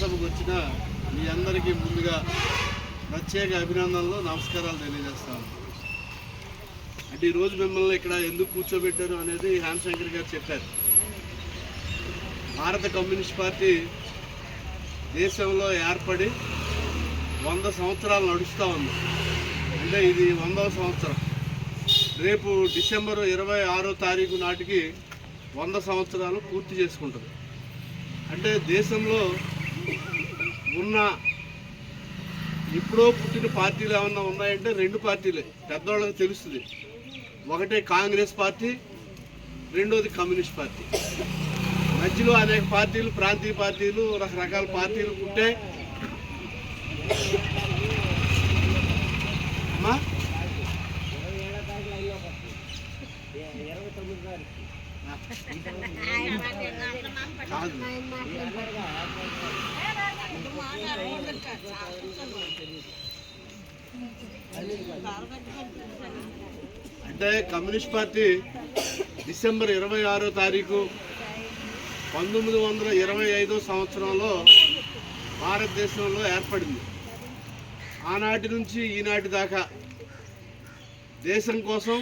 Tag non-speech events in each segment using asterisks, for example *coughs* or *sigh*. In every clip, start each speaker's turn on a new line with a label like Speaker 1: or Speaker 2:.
Speaker 1: సభకు వచ్చిన మీ అందరికీ ముందుగా ప్రత్యేక అభినందనలు నమస్కారాలు తెలియజేస్తాను. అంటే ఈరోజు మిమ్మల్ని ఇక్కడ ఎందుకు కూర్చోబెట్టారు అనేది రామశంకర్ గారు చెప్పారు. భారత కమ్యూనిస్ట్ పార్టీ దేశంలో ఏర్పడి వంద సంవత్సరాలు నడుస్తూ ఉంది. అంటే ఇది వందవ సంవత్సరం. రేపు డిసెంబర్ ఇరవై ఆరో తారీఖు నాటికి వంద సంవత్సరాలు పూర్తి చేసుకుంటుంది. అంటే దేశంలో ఉన్న ఇప్పుడో పుట్టిన పార్టీలు ఏమన్నా ఉన్నాయంటే రెండు పార్టీలే. పెద్దవాళ్ళకి తెలుస్తుంది. ఒకటే కాంగ్రెస్ పార్టీ రెండోది కమ్యూనిస్ట్ పార్టీ. మధ్యలో అనేక పార్టీలు ప్రాంతీయ పార్టీలు రకరకాల పార్టీలు ఉంటే అమ్మా కాదు అంటే కమ్యూనిస్ట్ పార్టీ డిసెంబర్ ఇరవై ఆరో తారీఖు పంతొమ్మిది వందల ఇరవై ఐదో సంవత్సరంలో భారతదేశంలో ఏర్పడింది. ఆనాటి నుంచి ఈనాటి దాకా దేశం కోసం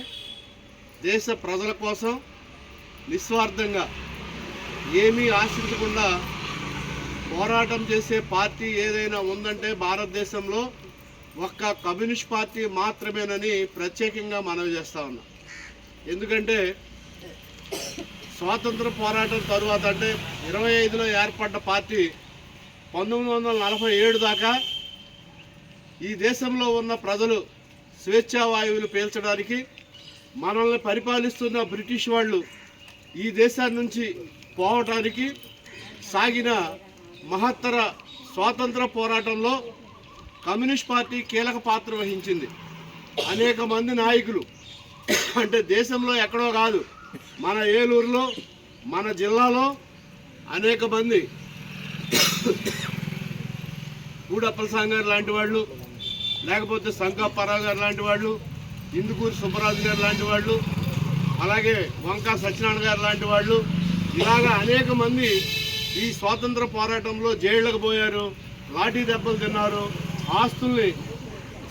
Speaker 1: దేశ ప్రజల కోసం నిస్వార్థంగా ఏమీ ఆశించకుండా పోరాటం చేసే పార్టీ ఏదైనా ఉందంటే భారతదేశంలో ఒక్క కమ్యూనిస్ట్ పార్టీ మాత్రమేనని ప్రత్యేకంగా మనవి చేస్తా ఉన్నా. ఎందుకంటే స్వాతంత్ర పోరాటం తరువాత అంటే ఇరవై ఐదులో ఏర్పడ్డ పార్టీ పంతొమ్మిది వందల నలభై ఏడు దాకా ఈ దేశంలో ఉన్న ప్రజలు స్వేచ్ఛా వాయువులు పీల్చడానికి మనల్ని పరిపాలిస్తున్న బ్రిటిష్ వాళ్ళు ఈ దేశాన్ని నుంచి పోవటానికి సాగిన మహత్తర స్వాతంత్ర పోరాటంలో కమ్యూనిస్ట్ పార్టీ కీలక పాత్ర వహించింది. అనేక మంది నాయకులు అంటే దేశంలో ఎక్కడో కాదు మన ఏలూరులో మన జిల్లాలో అనేక మంది గూడప్పల సాంగారు లాంటి వాళ్ళు లేకపోతే శంకాపరావు గారు లాంటి వాళ్ళు ఇందుకూరి సుబ్బరాజు గారు లాంటి వాళ్ళు అలాగే వంకా సత్యనారాయణ గారు లాంటి వాళ్ళు ఇలాగ అనేక మంది ఈ స్వాతంత్ర పోరాటంలో జైళ్ళకు పోయారు లాఠీ దెబ్బలు తిన్నారు ఆస్తుల్ని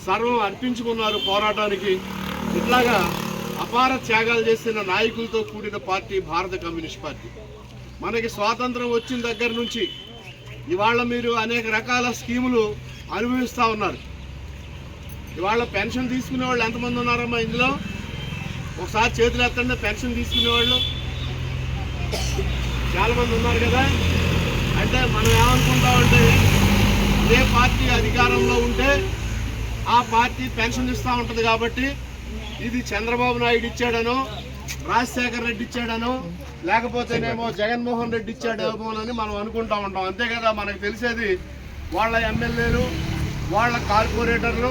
Speaker 1: సర్వం అర్పించుకున్నారు పోరాటానికి. ఇట్లాగా అపార త్యాగాలు చేసిన నాయకులతో కూడిన పార్టీ భారత కమ్యూనిస్ట్ పార్టీ. మనకి స్వాతంత్రం వచ్చిన దగ్గర నుంచి ఇవాళ మీరు అనేక రకాల స్కీములు అనుభవిస్తూ ఉన్నారు. ఇవాళ పెన్షన్ తీసుకునే వాళ్ళు ఎంతమంది ఉన్నారమ్మా ఇందులో? ఒకసారి చేతులు ఎత్తండి పెన్షన్ తీసుకునే వాళ్ళు చాలా మంది ఉన్నారు కదా. అంటే మనం ఏమనుకుంటామంటే ఏ పార్టీ అధికారంలో ఉంటే ఆ పార్టీ పెన్షన్ ఇస్తూ ఉంటుంది కాబట్టి ఇది చంద్రబాబు నాయుడు ఇచ్చాడనో రాజశేఖర్ రెడ్డి ఇచ్చాడనో లేకపోతేనేమో జగన్మోహన్ రెడ్డి ఇచ్చాడేమోనని మనం అనుకుంటా ఉంటాం. అంతే కదా మనకు తెలిసేది. వాళ్ళ ఎమ్మెల్యేలు వాళ్ళ కార్పొరేటర్లు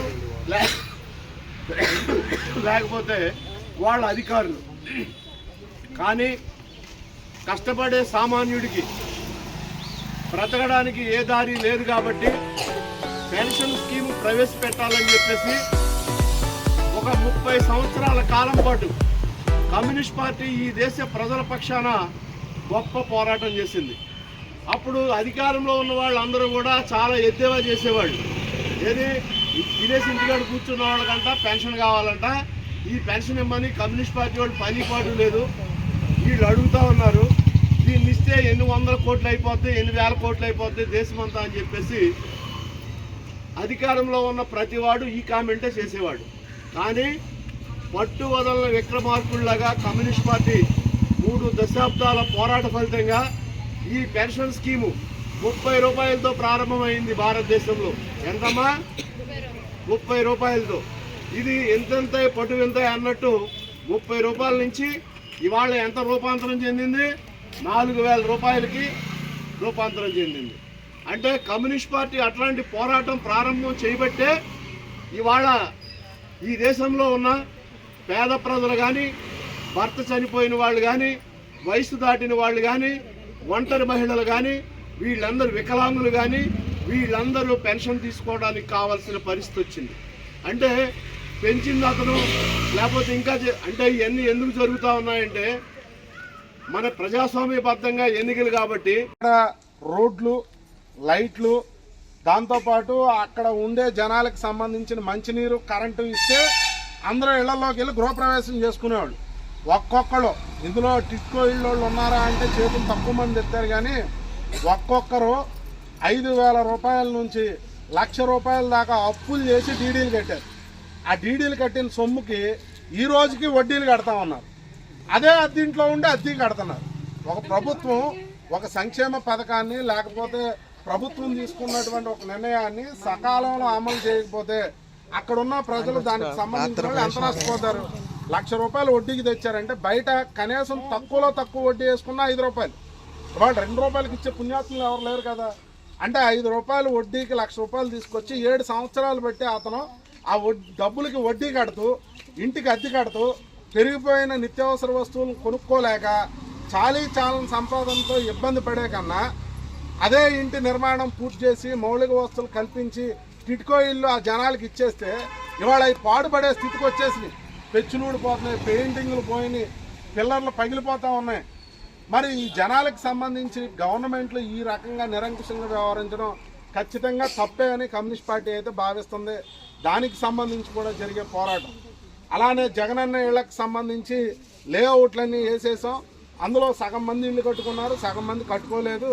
Speaker 1: *coughs* లేకపోతే వాళ్ళ అధికారులు. కానీ కష్టపడే సామాన్యుడికి బ్రతకడానికి ఏ దారి లేదు కాబట్టి పెన్షన్ స్కీమ్ ప్రవేశపెట్టాలని చెప్పేసి ఒక ముప్పై సంవత్సరాల కాలం పాటు కమ్యూనిస్ట్ పార్టీ ఈ దేశ ప్రజల పక్షాన గొప్ప పోరాటం చేసింది. అప్పుడు అధికారంలో ఉన్న వాళ్ళందరూ కూడా చాలా ఎద్దేవా చేసేవాళ్ళు. ఏది విదేశీ ఇంటికాడ కూర్చున్న వాళ్ళకంట పెన్షన్ కావాలంట ఈ పెన్షన్ ఇమ్మని కమ్యూనిస్ట్ పార్టీ వాళ్ళు పని పాటు లేదు. వీళ్ళు అడుగుతా ఉన్నారు దీన్ని ఇస్తే ఎన్ని వందల కోట్లు అయిపోతాయి ఎన్ని వేల కోట్లు అయిపోతాయి దేశమంతా అని చెప్పేసి అధికారంలో ఉన్న ప్రతివాడు ఈ కామెంటే చేసేవాడు. కానీ పట్టు వదలన విక్రమార్కుల్లాగా కమ్యూనిస్ట్ పార్టీ మూడు దశాబ్దాల పోరాట ఫలితంగా ఈ పెన్షన్ స్కీము ముప్పై రూపాయలతో ప్రారంభమైంది భారతదేశంలో. ఎంతమ్మా? ముప్పై రూపాయలతో. ఇది ఎంతెంత పట్టు ఎంత అన్నట్టు ముప్పై రూపాయల నుంచి ఇవాళ ఎంత రూపాంతరం చెందింది? నాలుగు వేల రూపాయలకి రూపాంతరం చెందింది. అంటే కమ్యూనిస్ట్ పార్టీ అట్లాంటి పోరాటం ప్రారంభం చేయబట్టే ఇవాళ ఈ దేశంలో ఉన్న పేద ప్రజలు కానీ భర్త చనిపోయిన వాళ్ళు కానీ వయసు దాటిన వాళ్ళు కానీ ఒంటరి మహిళలు కానీ వీళ్ళందరూ వికలాంగులు కానీ వీళ్ళందరూ పెన్షన్ తీసుకోవడానికి కావాల్సిన పరిస్థితి వచ్చింది. అంటే పెంచింది అతను లేకపోతే ఇంకా అంటే ఇవన్నీ ఎందుకు జరుగుతూ ఉన్నాయంటే మన ప్రజాస్వామ్యబద్ధంగా ఎన్నికలు కాబట్టి.
Speaker 2: ఇక్కడ రోడ్లు లైట్లు దాంతోపాటు అక్కడ ఉండే జనాలకు సంబంధించిన మంచినీరు కరెంటు ఇస్తే అందరూ ఇళ్ళలోకి వెళ్ళి గృహప్రవేశం చేసుకునేవాళ్ళు. ఒక్కొక్కరు ఇందులో టిట్కో ఇళ్ళు ఉన్నారా అంటే చేతులు తక్కువ మంది ఎత్తారు కానీ ఒక్కొక్కరు ఐదు వేల రూపాయల నుంచి లక్ష రూపాయల దాకా అప్పులు చేసి డీడీలు కట్టారు. ఆ డీడీలు కట్టిన సొమ్ముకి ఈ రోజుకి వడ్డీలు కడతా ఉన్నారు. అదే అద్దీంట్లో ఉండి అద్దీ కడుతున్నారు. ఒక ప్రభుత్వం ఒక సంక్షేమ పథకాన్ని లేకపోతే ప్రభుత్వం తీసుకున్నటువంటి ఒక నిర్ణయాన్ని సకాలంలో అమలు చేయకపోతే అక్కడున్న ప్రజలు దానికి సంబంధించిన ఎంత నష్టపోతారు? లక్ష రూపాయలు వడ్డీకి తెచ్చారంటే బయట కనీసం తక్కువలో తక్కువ వడ్డీ వేసుకున్న ఐదు రూపాయలు. వాళ్ళు రెండు రూపాయలకి ఇచ్చే పుణ్యాత్ములు ఎవరు లేరు కదా? అంటే ఐదు రూపాయలు వడ్డీకి లక్ష రూపాయలు తీసుకొచ్చి ఏడు సంవత్సరాలు బట్టి అతను ఆ వడ్- డబ్బులకి వడ్డీ కడుతూ ఇంటికి అద్దె కడుతూ పెరిగిపోయిన నిత్యావసర వస్తువులను కొనుక్కోలేక చాలీ చాలని సంపాదనతో ఇబ్బంది పడే కన్నా అదే ఇంటి నిర్మాణం పూర్తి చేసి మౌలిక వస్తువులు కల్పించి టిట్కో ఇల్లు ఆ జనాలకి ఇచ్చేస్తే ఇవాళ అవి పాడుపడే స్థితికి వచ్చేసి పెచ్చులూడిపోతున్నాయి పెయింటింగ్లు పోయినాయి పిల్లర్లు పగిలిపోతూ ఉన్నాయి. మరి ఈ జనాలకు సంబంధించి గవర్నమెంట్లు ఈ రకంగా నిరంకుశంగా వ్యవహరించడం ఖచ్చితంగా తప్పే అని కమ్యూనిస్ట్ పార్టీ అయితే భావిస్తుంది. దానికి సంబంధించి కూడా జరిగే పోరాటం. అలానే జగనన్న ఇళ్ళకు సంబంధించి లేఅవుట్లన్నీ వేసేసాం. అందులో సగం మంది ఇల్లు కట్టుకున్నారు సగం మంది కట్టుకోలేదు.